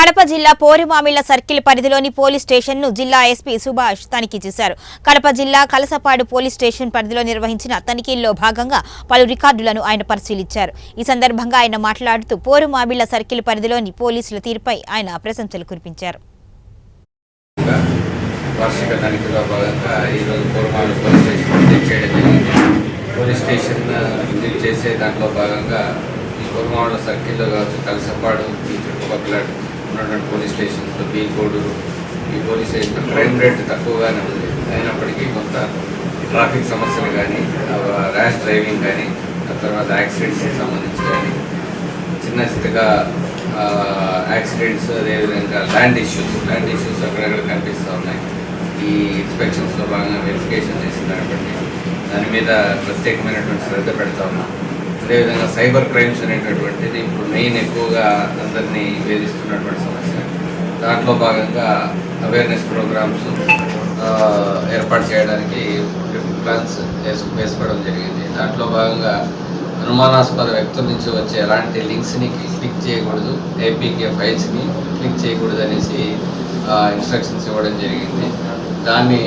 కడప జిల్లా పోరుమామిళ్ళ సర్కిల్ పరిధిలోని పోలీస్ స్టేషన్ను జిల్లా ఎస్పీ సుభాష్ తనిఖీ చేశారు. కడప జిల్లా కలసపాడు పోలీస్ స్టేషన్ పరిధిలో నిర్వహించిన తనిఖీల్లో భాగంగా పలు రికార్డులను ఆయన పరిశీలించారు. ఈ సందర్భంగా ఆయన మాట్లాడుతూ పోరుమామిళ్ళ సర్కిల్ పరిధిలోని పోలీసుల తీరుపై ఆయన ప్రశంసలు కురిపించారు. వార్షిక తనిఖీలో భాగంగా ఈరోజు పూర్వాలు పోలీస్ స్టేషన్ విజిట్ చేయడం జరిగింది. పోలీస్ స్టేషన్ విజిట్ చేసే దాంట్లో భాగంగా ఈ పూర్వాళ్ళ సర్కిల్లో కావచ్చు కలిసపాడు ఈ చుట్టుపక్కల ఉన్నటువంటి పోలీస్ స్టేషన్స్ బీ కోడూరు ఈ పోలీస్ స్టేషన్ క్రైమ్ రేట్ తక్కువగానే ఉంది. అయినప్పటికీ కొంత ట్రాఫిక్ సమస్యలు కానీ ర్యాష్ డ్రైవింగ్ కానీ ఆ తర్వాత యాక్సిడెంట్స్కి సంబంధించి కానీ చిన్న చిన్నగా యాక్సిడెంట్స్ అదేవిధంగా ల్యాండ్ ఇష్యూస్ ల్యాండ్ ఇష్యూస్ అక్కడక్కడ కనిపిస్తూ ఉన్నాయి. ఈ ఇన్స్పెక్షన్స్లో భాగంగా వెరిఫికేషన్ చేసిన దాన్ని దాని మీద ప్రత్యేకమైనటువంటి శ్రద్ధ పెడతా ఉన్నాం. అదేవిధంగా సైబర్ క్రైమ్స్ అనేటటువంటిది ఇప్పుడు మెయిన్ ఎక్కువగా అందరినీ వేధిస్తున్నటువంటి సమస్య. దాంట్లో భాగంగా అవేర్నెస్ ప్రోగ్రామ్స్ ఏర్పాటు చేయడానికి ప్లాన్స్ వేసు వేసుకోవడం జరిగింది. దాంట్లో భాగంగా అనుమానాస్పద వ్యక్తుల నుంచి వచ్చే ఎలాంటి లింక్స్ని క్లిక్ చేయకూడదు ఏపీకే ఫైల్స్ని క్లిక్ చేయకూడదు అనేసి ఇన్స్ట్రక్షన్స్ ఇవ్వడం జరిగింది. దాన్ని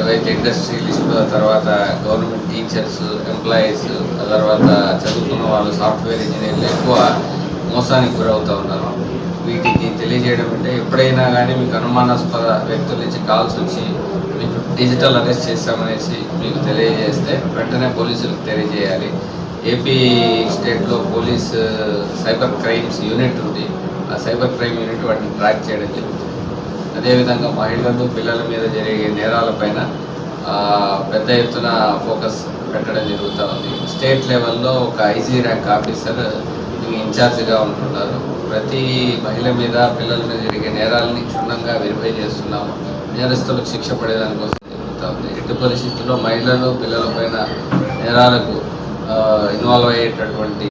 ఏవైతే ఇండస్ట్రియలిస్ట్ తర్వాత గవర్నమెంట్ టీచర్స్ ఎంప్లాయీస్ ఆ తర్వాత చదువుకున్న వాళ్ళు సాఫ్ట్వేర్ ఇంజనీర్లు ఎక్కువ మోసానికి గురవుతూ ఉన్నారు. వీటికి తెలియజేయడం అంటే ఎప్పుడైనా కానీ మీకు అనుమానాస్పద వ్యక్తుల నుంచి కాల్స్ వచ్చి మీకు డిజిటల్ అరెస్ట్ చేస్తామనేసి మీకు తెలియజేస్తే వెంటనే పోలీసులకు తెలియజేయాలి. ఏపీ స్టేట్లో పోలీస్ సైబర్ క్రైమ్స్ యూనిట్ ఉంది. ఆ సైబర్ క్రైమ్ యూనిట్ వాటిని ట్రాక్ చేయడం జరుగుతుంది. అదేవిధంగా మహిళలు పిల్లల మీద జరిగే నేరాలపైన పైన పెద్ద ఎత్తున ఫోకస్ పెట్టడం జరుగుతూ ఉంది. స్టేట్ లెవెల్లో ఒక ఐజీ ర్యాంక్ ఆఫీసర్ ఇన్ఛార్జ్గా ఇన్ఛార్జిగా ఉంటున్నారు. ప్రతి మహిళ మీద పిల్లల మీద జరిగే నేరాలని క్షుణ్ణంగా వెరిఫై చేస్తున్నాము. నేరస్తులకు శిక్ష పడేదానికోసం జరుగుతూ ఉంది. ఎట్టి పరిస్థితుల్లో మహిళలు పిల్లల పైన నేరాలకు ఇన్వాల్వ్ అయ్యేటటువంటి